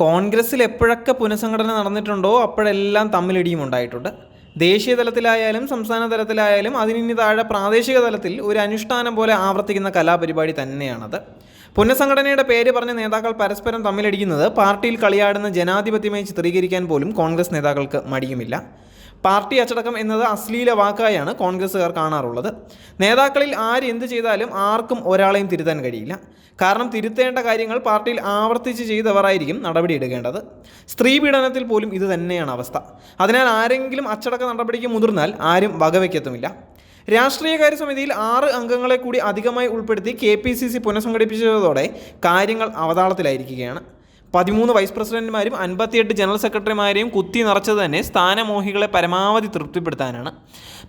കോൺഗ്രസ്സിൽ എപ്പോഴൊക്കെ പുനഃസംഘടന നടന്നിട്ടുണ്ടോ അപ്പോഴെല്ലാം തമ്മിലിടിയും ഉണ്ടായിട്ടുണ്ട്. ദേശീയ തലത്തിലായാലും സംസ്ഥാന തലത്തിലായാലും അതിനി താഴെ പ്രാദേശിക തലത്തിൽ ഒരു അനുഷ്ഠാനം പോലെ ആവർത്തിക്കുന്ന കലാപരിപാടി തന്നെയാണത്. പുനഃസംഘടനയുടെ പേര് പറഞ്ഞ നേതാക്കൾ പരസ്പരം തമ്മിലടിക്കുന്നത് പാർട്ടിയിൽ കളിയാടുന്ന ജനാധിപത്യമായി ചിത്രീകരിക്കാൻ പോലും കോൺഗ്രസ് നേതാക്കൾക്ക് മടിയുമില്ല. പാർട്ടി അച്ചടക്കം എന്നത് അശ്ലീല വാക്കായാണ് കോൺഗ്രസ്സുകാർ കാണാറുള്ളത്. നേതാക്കളിൽ ആര് എന്ത് ചെയ്താലും ആർക്കും ഒരാളെയും തിരുത്താൻ കഴിയില്ല. കാരണം തിരുത്തേണ്ട കാര്യങ്ങൾ പാർട്ടിയിൽ ആവർത്തിച്ച് ചെയ്തവരായിരിക്കും നടപടിയെടുക്കേണ്ടത് സ്ത്രീ പീഡനത്തിൽ പോലും ഇത് തന്നെയാണ് അവസ്ഥ. അതിനാൽ ആരെങ്കിലും അച്ചടക്ക നടപടിക്ക് മുതിർന്നാൽ ആരും വകവയ്ക്കത്തുമില്ല. രാഷ്ട്രീയകാര്യ സമിതിയിൽ ആറ് അംഗങ്ങളെ കൂടി അധികമായി ഉൾപ്പെടുത്തി കെ പി സി സി പുനഃസംഘടിപ്പിച്ചതോടെ കാര്യങ്ങൾ അവതാളത്തിലായിരിക്കുകയാണ്. പതിമൂന്ന് വൈസ് പ്രസിഡന്റുമാരും അൻപത്തിയെട്ട് ജനറൽ സെക്രട്ടറിമാരെയും കുത്തി നിറച്ചത് തന്നെ സ്ഥാനമോഹികളെ പരമാവധി തൃപ്തിപ്പെടുത്താനാണ്.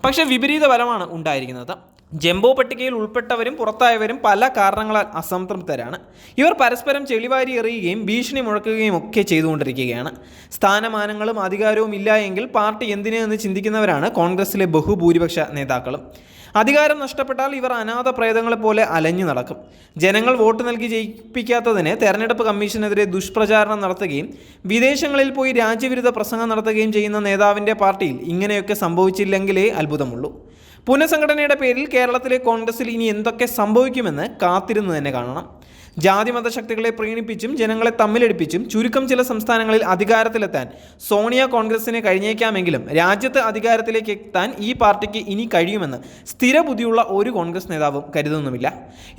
പക്ഷേ വിപരീത ഫലമാണ് ഉണ്ടായിരിക്കുന്നത്. ജംബോ പട്ടികയിൽ ഉൾപ്പെട്ടവരും പുറത്തായവരും പല കാരണങ്ങളാൽ അസംതൃപ്തരാണ്. ഇവർ പരസ്പരം ചെളിവാരി എറിയുകയും ഭീഷണി മുഴക്കുകയും ഒക്കെ ചെയ്തുകൊണ്ടിരിക്കുകയാണ്. സ്ഥാനമാനങ്ങളും അധികാരവും ഇല്ല എങ്കിൽ പാർട്ടി എന്തിനെന്ന് ചിന്തിക്കുന്നവരാണ് കോൺഗ്രസിലെ ബഹുഭൂരിപക്ഷ നേതാക്കളും. അധികാരം നഷ്ടപ്പെട്ടാൽ ഇവർ അനാഥ പ്രേതങ്ങളെ പോലെ അലഞ്ഞു നടക്കും. ജനങ്ങൾ വോട്ട് നൽകി ജയിപ്പിക്കാത്തതിന് തെരഞ്ഞെടുപ്പ് കമ്മീഷനെതിരെ ദുഷ്പ്രചാരണം നടത്തുകയും വിദേശങ്ങളിൽ പോയി രാജ്യവിരുദ്ധ പ്രസംഗം നടത്തുകയും ചെയ്യുന്ന നേതാവിന്റെ പാർട്ടിയിൽ ഇങ്ങനെയൊക്കെ സംഭവിച്ചില്ലെങ്കിലേ അത്ഭുതമുള്ളൂ. പുനഃസംഘടനയുടെ പേരിൽ കേരളത്തിലെ കോൺഗ്രസിൽ ഇനി എന്തൊക്കെ സംഭവിക്കുമെന്ന് കാത്തിരുന്ന് തന്നെ കാണണം. ജാതിമത ശക്തികളെ പ്രീണിപ്പിച്ചും ജനങ്ങളെ തമ്മിലടിപ്പിച്ചും ചുരുക്കം ചില സംസ്ഥാനങ്ങളിൽ അധികാരത്തിലെത്താൻ സോണിയ കോൺഗ്രസിന് കഴിഞ്ഞേക്കാമെങ്കിലും രാജ്യത്ത് അധികാരത്തിലേക്ക് എത്താൻ ഈ പാർട്ടിക്ക് ഇനി കഴിയുമെന്ന് സ്ഥിരബുദ്ധിയുള്ള ഒരു കോൺഗ്രസ് നേതാവും കരുതുന്നുമില്ല.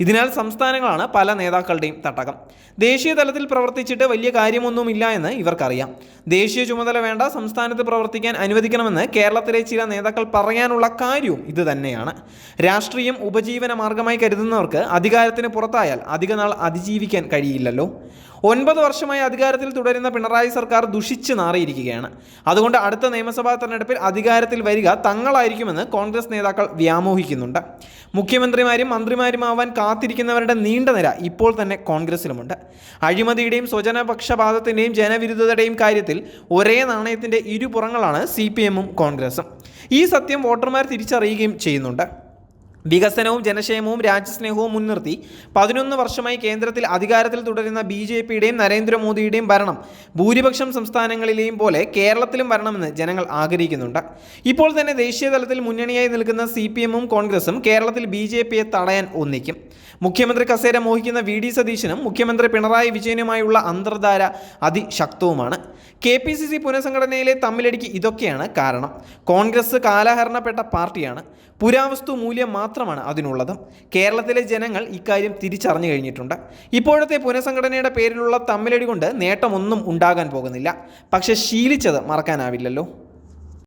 ഇതിനാൽ സംസ്ഥാനങ്ങളാണ് പല നേതാക്കളുടെയും തട്ടകം. ദേശീയ തലത്തിൽ പ്രവർത്തിച്ചിട്ട് വലിയ കാര്യമൊന്നുമില്ല എന്ന് ഇവർക്കറിയാം. ദേശീയ ചുമതല വേണ്ട സംസ്ഥാനത്ത് പ്രവർത്തിക്കാൻ അനുവദിക്കണമെന്ന് കേരളത്തിലെ ചില നേതാക്കൾ പറയാനുള്ള കാര്യവും ഇത് തന്നെയാണ്. രാഷ്ട്രീയം ഉപജീവന മാർഗമായി കരുതുന്നവർക്ക് അധികാരത്തിന് പുറത്തായാൽ അധികനാൾ അതിജീവിക്കാൻ കഴിയില്ലല്ലോ. ഒൻപത് വർഷമായി അധികാരത്തിൽ തുടരുന്ന പിണറായി സർക്കാർ ദുഷിച്ച് നാറിയിരിക്കുകയാണ്. അതുകൊണ്ട് അടുത്ത നിയമസഭാ തെരഞ്ഞെടുപ്പിൽ അധികാരത്തിൽ വരിക തങ്ങളായിരിക്കുമെന്ന് കോൺഗ്രസ് നേതാക്കൾ വ്യാമോഹിക്കുന്നുണ്ട്. മുഖ്യമന്ത്രിമാരും മന്ത്രിമാരുമാവാൻ കാത്തിരിക്കുന്നവരുടെ നീണ്ട നിര ഇപ്പോൾ തന്നെ കോൺഗ്രസിലുമുണ്ട്. അഴിമതിയുടെയും സ്വജനപക്ഷപാതത്തിന്റെയും ജനവിരുദ്ധതയുടെയും കാര്യത്തിൽ ഒരേ നാണയത്തിന്റെ ഇരുപുറങ്ങളാണ് സി പി എമ്മും കോൺഗ്രസും. ഈ സത്യം വോട്ടർമാർ തിരിച്ചറിയുകയും ചെയ്യുന്നുണ്ട്. വികസനവും ജനക്ഷേമവും രാജ്യസ്നേഹവും മുൻനിർത്തി പതിനൊന്ന് വർഷമായി കേന്ദ്രത്തിൽ അധികാരത്തിൽ തുടരുന്ന ബി ജെ പിയുടെയും നരേന്ദ്രമോദിയുടെയും ഭരണം ഭൂരിപക്ഷം സംസ്ഥാനങ്ങളിലെയും പോലെ കേരളത്തിലും വരണമെന്ന് ജനങ്ങൾ ആഗ്രഹിക്കുന്നുണ്ട്. ഇപ്പോൾ തന്നെ ദേശീയ തലത്തിൽ മുന്നണിയായി നിൽക്കുന്ന സി പി എമ്മും കോൺഗ്രസും കേരളത്തിൽ ബി ജെ പിയെ തടയാൻ ഒന്നിക്കും. മുഖ്യമന്ത്രി കസേര മോഹിക്കുന്ന വി ഡി സതീശനും മുഖ്യമന്ത്രി പിണറായി വിജയനുമായുള്ള അന്തർധാര അതിശക്തവുമാണ്. കെ പി സി സി പുനഃസംഘടനയിലെ തമ്മിലടിക്ക് ഇതൊക്കെയാണ് കാരണം. കോൺഗ്രസ് കാലഹരണപ്പെട്ട പാർട്ടിയാണ്. പുരാവസ്തു മൂല്യം മാത്രമാണ് അതിനുള്ളത്. കേരളത്തിലെ ജനങ്ങൾ ഇക്കാര്യം തിരിച്ചറിഞ്ഞു കഴിഞ്ഞിട്ടുണ്ട്. ഇപ്പോഴത്തെ പുനഃസംഘടനയുടെ പേരിലുള്ള തമ്മിലടി കൊണ്ട് നേട്ടമൊന്നും ഉണ്ടാകാൻ പോകുന്നില്ല. പക്ഷേ ശീലിച്ചത് മറക്കാനാവില്ലല്ലോ.